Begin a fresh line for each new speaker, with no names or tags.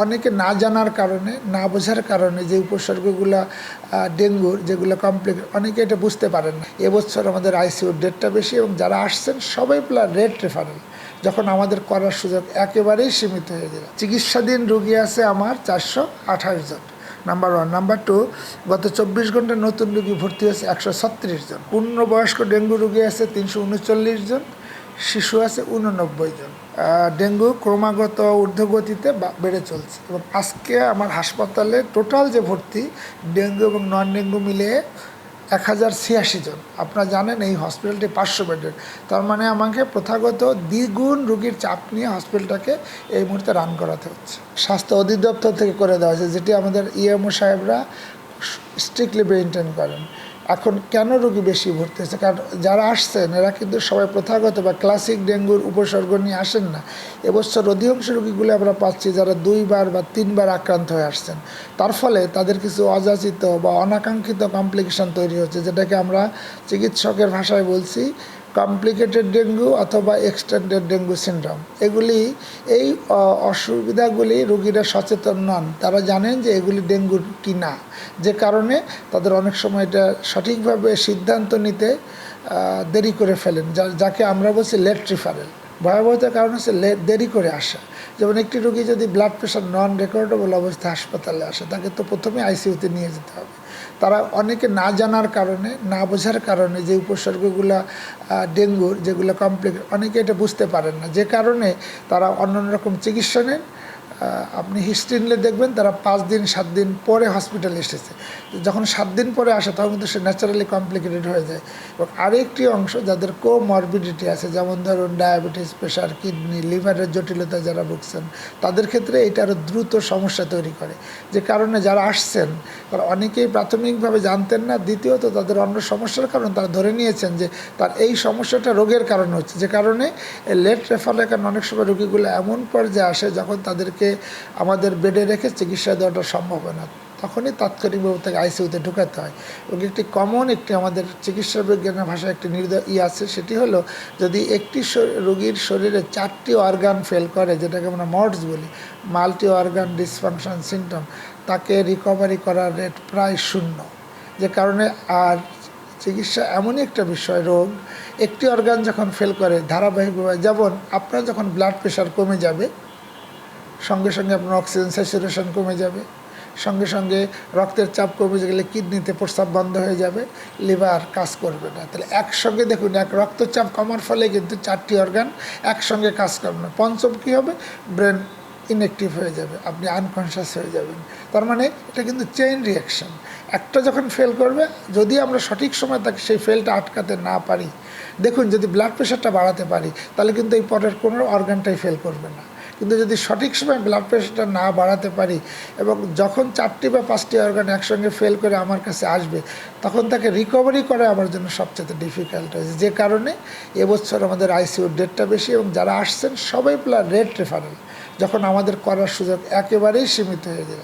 অনেকে না জানার কারণে, না বোঝার কারণে যে উপসর্গগুলো ডেঙ্গুর যেগুলো কমপ্লিক অনেকে এটা বুঝতে পারেন না। এবছর আমাদের আইসিউর ডেটটা বেশি এবং যারা আসছেন সবাই প্লাস রেড রেফারেল যখন আমাদের করার সুযোগ একেবারেই সীমিত হয়ে যায়। চিকিৎসাধীন রুগী আছে আমার চারশো আঠাশ জন। নাম্বার ওয়ান নাম্বার টু গত চব্বিশ ঘণ্টা নতুন রুগী ভর্তি হয়েছে একশো ছত্রিশ জন। পূর্ণবয়স্ক ডেঙ্গু রুগী আছে তিনশো উনচল্লিশ জন। শিশু আছে উননব্বই জন। ডেঙ্গু ক্রমাগত ঊর্ধ্বগতিতে বেড়ে চলছে। এবং আজকে আমার হাসপাতালে টোটাল যে ভর্তি, ডেঙ্গু এবং নন ডেঙ্গু মিলিয়ে এক হাজার ছিয়াশি জন। আপনারা জানেন এই হসপিটালটি পাঁচশো বেডের। তার মানে আমাকে প্রথাগত দ্বিগুণ রুগীর চাপ নিয়ে হসপিটালটাকে এই মুহূর্তে রান করাতে হচ্ছে। স্বাস্থ্য অধিদপ্তর থেকে করে দেওয়া হয়েছে, যেটি আমাদের ইএমও সাহেবরা স্ট্রিক্টলি মেনটেন করেন। এখন কেন রোগী বেশি ভর্তি হচ্ছে কারণ যারা আসছেন, এরা কিন্তু সবাই প্রথাগত বা ক্লাসিক ডেঙ্গুর উপসর্গ নিয়ে আসেন না। এবছর অধিকাংশ রোগীগুলো আমরা পাচ্ছি যারা দুইবার বা তিনবার আক্রান্ত হয়ে আসছেন। তার ফলে তাদের কিছু অযাচিত বা অনাকাঙ্ক্ষিত কমপ্লিকেশন তৈরি হচ্ছে, যেটাকে আমরা চিকিৎসকের ভাষায় বলছি কমপ্লিকেটেড ডেঙ্গু অথবা এক্সটেন্ডেড ডেঙ্গু সিনড্রোম এগুলি এই অসুবিধাগুলি রোগীরা সচেতন নন। তারা জানেন যে এগুলি ডেঙ্গু কি না যে কারণে তাদের অনেক সময় এটা সঠিকভাবে সিদ্ধান্ত নিতে দেরি করে ফেলেন। যাকে আমরা বলছি লেট রিফারেল ভয়াবহতার কারণ হচ্ছে দেরি করে আসা। যেমন একটি রোগী যদি ব্লাড প্রেশার নন রেকর্ডেবল অবস্থায় হাসপাতালে আসে, তাকে তো প্রথমে আইসিইউতে নিয়ে যেতে হবে। তারা অনেকে না জানার কারণে, না বোঝার কারণে যে উপসর্গগুলো ডেঙ্গুর যেগুলো কমপ্লিক অনেকে এটা বুঝতে পারেন না। যে কারণে তারা অন্য রকম চিকিৎসা নেন আপনি হিস্ট্রি নিলে দেখবেন তারা পাঁচ দিন, সাত দিন পরে হসপিটালে এসেছে। যখন সাত দিন পরে আসে, তখন কিন্তু সে ন্যাচারালি কমপ্লিকেটেড হয়ে যায়। এবং আরেকটি অংশ যাদের কোমরবিডিটি আছে, যেমন ধরুন ডায়াবেটিস প্রেশার কিডনি লিভারের জটিলতা যারা ভুগছেন, তাদের ক্ষেত্রে এটা আরও দ্রুত সমস্যা তৈরি করে। যে কারণে যারা আসছেন, তারা অনেকেই প্রাথমিকভাবে জানতেন না, দ্বিতীয়ত তাদের অন্য সমস্যার কারণ তারা ধরে নিয়েছেন যে তার এই সমস্যাটা রোগের কারণে হচ্ছে। যে কারণে লেট রেফারের কারণে অনেক সময় রোগীগুলো এমন পর্যায়ে আসে যখন তাদেরকে আমাদের বেডে রেখে চিকিৎসা দেওয়াটা সম্ভব না। তখনই তাৎক্ষণিকভাবে তাকে আইসিউতে ঢুকাতে হয়। এবং একটি কমন একটি আমাদের চিকিৎসা বিজ্ঞানের ভাষায় একটি নির্দেশ ই আছে, সেটি হলো যদি একটি রোগীর শরীরে চারটি অর্গান ফেল করে, যেটাকে আমরা মডস বলি মাল্টি অর্গান ডিসফাংশন সিমটম তাকে রিকভারি করার রেট প্রায় শূন্য। যে কারণে আর চিকিৎসা এমনই একটা বিষয়, রোগ, একটি অর্গান যখন ফেল করে, ধারাবাহিকভাবে, যেমন আপনার যখন ব্লাড প্রেশার কমে যাবে সঙ্গে সঙ্গে আপনার অক্সিজেন স্যাচুরেশন কমে যাবে। সঙ্গে সঙ্গে রক্তের চাপ কমে গেলে কিডনিতে প্রস্রাব বন্ধ হয়ে যাবে, লিভার কাজ করবে না। তাহলে একসঙ্গে দেখুন, এক রক্তচাপ কমার ফলে কিন্তু চারটি অর্গান একসঙ্গে কাজ করবে না। পঞ্চম কী হবে? ব্রেন ইনঅ্যাক্টিভ হয়ে যাবে, আপনি আনকনশিয়াস হয়ে যাবেন। তার মানে এটা কিন্তু চেইন রিয়াকশন একটা যখন ফেল করবে, যদি আমরা সঠিক সময় তাকে সেই ফেলটা আটকাতে না পারি, দেখুন যদি ব্লাড প্রেশারটা বাড়াতে পারি, তাহলে কিন্তু এই পরের কোনো অর্গানটাই ফেল করবে না। কিন্তু যদি সঠিক সময় ব্লাড প্রেশারটা না বাড়াতে পারি এবং যখন চারটি বা পাঁচটি অর্গান একসঙ্গে ফেল করে আমার কাছে আসবে, তখন তাকে রিকভারি করা আমার জন্য সবচেয়ে ডিফিকাল্ট হয়েছে। যে কারণে এবছর আমাদের আইসিউর ডেটটা বেশি এবং যারা আসছেন সবাই প্লাস রেড রেফারেল যখন আমাদের করার সুযোগ একেবারেই সীমিত হয়ে যায়